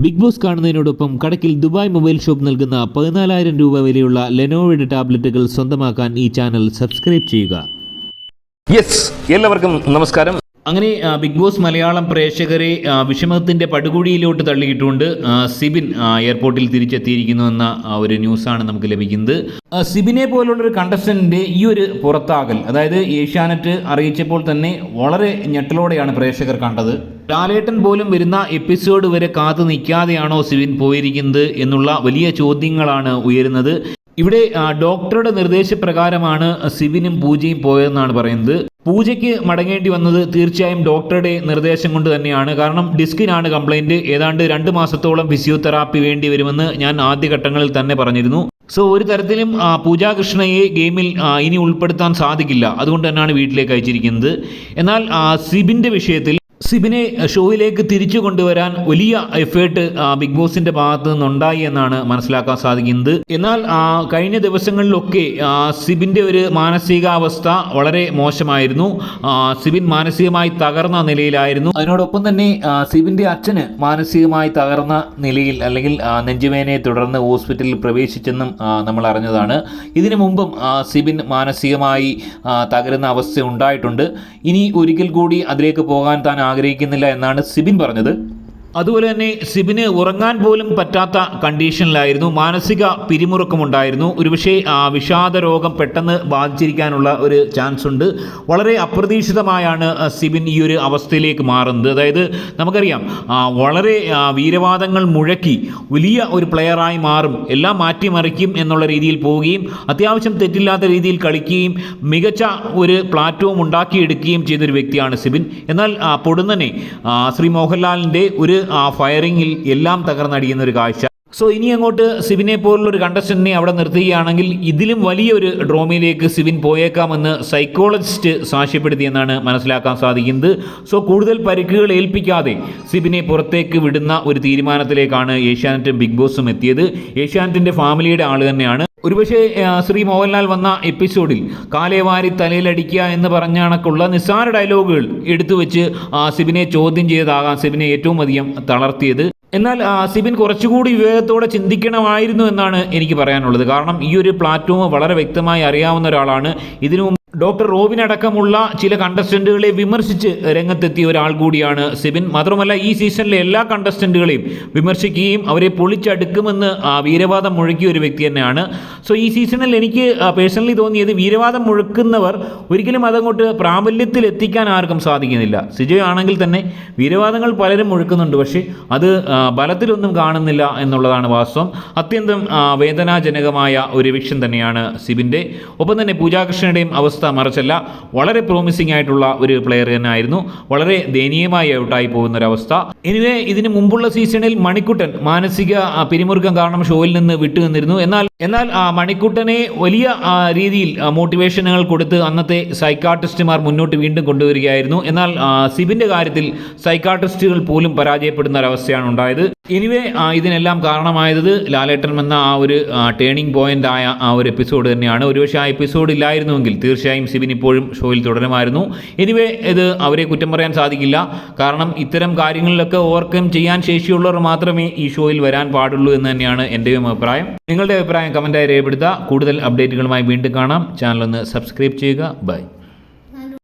Big Boss കാണുന്നതിനോടൊപ്പം കടക്കിൽ Dubai mobile shop നൽകുന്ന പതിനാലായിരം രൂപ വിലയുള്ള ലെനോവയുടെ ടാബ്ലറ്റുകൾ സ്വന്തമാക്കാൻ ഈ ചാനൽ സബ്സ്ക്രൈബ് ചെയ്യുക. യെസ് എല്ലാവർക്കും നമസ്കാരം. അങ്ങനെ ബിഗ് ബോസ് മലയാളം പ്രേക്ഷകരെ വിഷമത്തിന്റെ വിഷമത്തിന്റെ പടുകുഴിയിലോട്ട് തള്ളിയിട്ടുണ്ട്. സിബിൻ എയർപോർട്ടിൽ തിരിച്ചെത്തിയിരിക്കുന്നു എന്ന ഒരു ന്യൂസാണ് നമുക്ക് ലഭിക്കുന്നത്. സിബിനെ പോലുള്ള ഒരു കണ്ടസ്റ്റന്റിന്റെ ഈ ഒരു പുറത്താകൽ അതായത് ഏഷ്യാനെറ്റ് അറിയിച്ചപ്പോൾ തന്നെ വളരെ ഞെട്ടലോടെയാണ് പ്രേക്ഷകർ കണ്ടത്. ലാലേട്ടൻ പോലും വരുന്ന എപ്പിസോഡ് വരെ കാത്തു നിൽക്കാതെയാണോ സിവിൻ പോയിരിക്കുന്നത് എന്നുള്ള വലിയ ചോദ്യങ്ങളാണ് ഉയരുന്നത്. ഇവിടെ ഡോക്ടറുടെ നിർദ്ദേശപ്രകാരമാണ് സിവിനും പൂജയും പോയതെന്നാണ് പറയുന്നത്. പൂജയ്ക്ക് മടങ്ങേണ്ടി വന്നത് തീർച്ചയായും ഡോക്ടറുടെ നിർദ്ദേശം കൊണ്ട് തന്നെയാണ്. കാരണം ഡിസ്കിനാണ് കംപ്ലൈന്റ്. ഏതാണ്ട് രണ്ട് മാസത്തോളം ഫിസിയോതെറാപ്പി വേണ്ടി വരുമെന്ന് ഞാൻ ആദ്യഘട്ടങ്ങളിൽ തന്നെ പറഞ്ഞിരുന്നു. സോ ഒരു തരത്തിലും പൂജാകൃഷ്ണയെ പൂജാ കൃഷ്ണയെ ഗെയിമിൽ ഇനി ഉൾപ്പെടുത്താൻ സാധിക്കില്ല. അതുകൊണ്ട് തന്നെയാണ് വീട്ടിലേക്ക് അയച്ചിരിക്കുന്നത്. എന്നാൽ സിബിന്റെ വിഷയത്തിൽ സിബിനെ ഷോയിലേക്ക് തിരിച്ചു കൊണ്ടുവരാൻ വലിയ എഫേർട്ട് ബിഗ് ബോസിന്റെ ഭാഗത്ത് നിന്നുണ്ടായി എന്നാണ് മനസ്സിലാക്കാൻ സാധിക്കുന്നത്. എന്നാൽ കഴിഞ്ഞ ദിവസങ്ങളിലൊക്കെ സിബിന്റെ ഒരു മാനസികാവസ്ഥ വളരെ മോശമായിരുന്നു. സിബിൻ മാനസികമായി തകർന്ന നിലയിലായിരുന്നു. അതിനോടൊപ്പം തന്നെ സിബിന്റെ അച്ഛന് മാനസികമായി തകർന്ന നിലയിൽ അല്ലെങ്കിൽ നെഞ്ചുവേനയെ തുടർന്ന് ഹോസ്പിറ്റലിൽ പ്രവേശിച്ചെന്നും നമ്മൾ അറിഞ്ഞതാണ്. ഇതിനു മുമ്പും സിബിൻ മാനസികമായി തകരുന്ന അവസ്ഥ ഉണ്ടായിട്ടുണ്ട്. ഇനി ഒരിക്കൽ കൂടി അതിലേക്ക് പോകാൻ താൻ ആഗ്രഹിക്കുന്നില്ല എന്നാണ് സിബിൻ പറഞ്ഞത്. അതുപോലെ തന്നെ സിബിന് ഉറങ്ങാൻ പോലും പറ്റാത്ത കണ്ടീഷനിലായിരുന്നു മാനസിക പിരിമുറുക്കമുണ്ടായിരുന്നു. ഒരുപക്ഷെ വിഷാദ രോഗം പെട്ടെന്ന് ബാധിച്ചിരിക്കാനുള്ള ഒരു ചാൻസ് ഉണ്ട്. വളരെ അപ്രതീക്ഷിതമായാണ് സിബിൻ ഈ ഒരു അവസ്ഥയിലേക്ക് മാറുന്നത്. അതായത് നമുക്കറിയാം വളരെ വീരവാദങ്ങൾ മുഴക്കി വലിയ ഒരു പ്ലെയറായി മാറും. എല്ലാം മാറ്റിമറിക്കും എന്നുള്ള രീതിയിൽ പോവുകയും അത്യാവശ്യം തെറ്റില്ലാത്ത രീതിയിൽ കളിക്കുകയും മികച്ച ഒരു പ്ലാറ്റ്ഫോം ഉണ്ടാക്കിയെടുക്കുകയും ചെയ്തൊരു വ്യക്തിയാണ് സിബിൻ. എന്നാൽ പൊടുന്നനെ ശ്രീ മോഹൻലാലിന്റെ ഒരു ആ, ഫയറിങ്ങിൽ എല്ലാം തകർന്നടിയുന്ന ഒരു കാഴ്ച. സോ ഇനി അങ്ങോട്ട് സിവിനെ പോലുള്ള ഒരു കണ്ടസ്റ്റന്റിനെ അവിടെ നിർത്തുകയാണെങ്കിൽ ഇതിലും വലിയൊരു ഡ്രോമയിലേക്ക് സിബിൻ പോയേക്കാമെന്ന് സൈക്കോളജിസ്റ്റ് സാക്ഷ്യപ്പെടുത്തിയെന്നാണ് മനസ്സിലാക്കാൻ സാധിക്കുന്നത്. സോ കൂടുതൽ പരിക്കുകൾ ഏൽപ്പിക്കാതെ സിബിനെ പുറത്തേക്ക് വിടുന്ന ഒരു തീരുമാനത്തിലേക്കാണ് ഏഷ്യാനെറ്റും ബിഗ് ബോസും എത്തിയത്. ഏഷ്യാനെറ്റിന്റെ ഫാമിലിയുടെ ആൾ തന്നെയാണ്. ഒരുപക്ഷെ ശ്രീ മോഹൻലാൽ വന്ന എപ്പിസോഡിൽ കാലേവാരി തലയിലടിക്കുക എന്ന് പറഞ്ഞ കണക്കുള്ള നിസ്സാര ഡയലോഗുകൾ എടുത്തു വെച്ച് സിബിനെ ചോദ്യം ചെയ്തതാകാം. സിബിനെ ഏറ്റവും അധികം തളർത്തിയത്. എന്നാൽ സിബിൻ കുറച്ചുകൂടി വിവേകത്തോടെ ചിന്തിക്കണമായിരുന്നു എന്നാണ് എനിക്ക് പറയാനുള്ളത്. കാരണം ഈ ഒരു പ്ലാറ്റ്ഫോം വളരെ വ്യക്തമായി അറിയാവുന്ന ഒരാളാണ്. ഇതിനു ഡോക്ടർ റോബിൻ അടക്കമുള്ള ചില കണ്ടസ്റ്റന്റുകളെ വിമർശിച്ച് രംഗത്തെത്തിയ ഒരാൾ കൂടിയാണ് സിബിൻ. മാത്രമല്ല ഈ സീസണിലെ എല്ലാ കണ്ടസ്റ്റന്റുകളെയും വിമർശിക്കുകയും അവരെ പൊളിച്ചടുക്കുമെന്ന് വീരവാദം മുഴക്കിയ ഒരു വ്യക്തി തന്നെയാണ്. സോ ഈ സീസണിൽ എനിക്ക് പേഴ്സണലി തോന്നിയത് വീരവാദം മുഴക്കുന്നവർ ഒരിക്കലും അതങ്ങോട്ട് പ്രാബല്യത്തിൽ എത്തിക്കാൻ ആർക്കും സാധിക്കുന്നില്ല. സിജോ ആണെങ്കിൽ തന്നെ വീരവാദങ്ങൾ പലരും മുഴക്കുന്നുണ്ട്. പക്ഷേ അത് ബലത്തിലൊന്നും കാണുന്നില്ല എന്നുള്ളതാണ് വാസ്തവം. അത്യന്തം വേദനാജനകമായ ഒരു വിഷം തന്നെയാണ് സിബിന്റെ. ഒപ്പം തന്നെ പൂജാകൃഷ്ണയുടെയും അവസ്ഥ മറിച്ചല്ല വളരെ പ്രോമിസിംഗ് ആയിട്ടുള്ള ഒരു പ്ലെയർ തന്നെയായിരുന്നു. വളരെ ദയനീയമായി ഔട്ടായി പോകുന്ന ഒരു അവസ്ഥ എനിവേ ഇതിന് മുമ്പുള്ള സീസണിൽ മണിക്കുട്ടൻ മാനസിക പിരിമുറുക്കം കാരണം ഷോയിൽ നിന്ന് വിട്ടു നിന്നിരുന്നു. എന്നാൽ എന്നാൽ മണിക്കുട്ടനെ വലിയ രീതിയിൽ മോട്ടിവേഷനുകൾ കൊടുത്ത് അന്നത്തെ സൈക്കാട്രിസ്റ്റുമാർ മുന്നോട്ട് വീണ്ടും കൊണ്ടുവരികയായിരുന്നു. എന്നാൽ സിബിന്റെ കാര്യത്തിൽ സൈക്കാട്രിസ്റ്റുകൾ പോലും പരാജയപ്പെടുന്ന ഒരവസ്ഥയാണ് ഉണ്ടായത് എനിവേ ഇതിനെല്ലാം കാരണമായത് ലാലേട്ടൻ എന്ന ആ ഒരു ടേണിംഗ് പോയിന്റ് ആയ ആ ഒരു എപ്പിസോഡ് തന്നെയാണ്. ഒരുപക്ഷെ ആ എപ്പിസോഡ് ഇല്ലായിരുന്നുവെങ്കിൽ തീർച്ചയായും സിബിൻ ഇപ്പോഴും ഷോയിൽ തുടരുമായിരുന്നു. എനിവേ ഇത് അവരെ കുറ്റം പറയാൻ സാധിക്കില്ല. കാരണം ഇത്തരം കാര്യങ്ങളിലൊക്കെ ഓവർകം ചെയ്യാൻ ശേഷിയുള്ളവർ മാത്രമേ ഈ ഷോയിൽ വരാൻ പാടുള്ളൂ എന്ന് തന്നെയാണ് എന്റെയും അഭിപ്രായം. നിങ്ങളുടെ അഭിപ്രായം കമന്റായി രേഖപ്പെടുത്തുക. കൂടുതൽ അപ്ഡേറ്റുകളുമായി വീണ്ടും കാണാം. ചാനൽ ഒന്ന് സബ്സ്ക്രൈബ് ചെയ്യുക. ബൈ.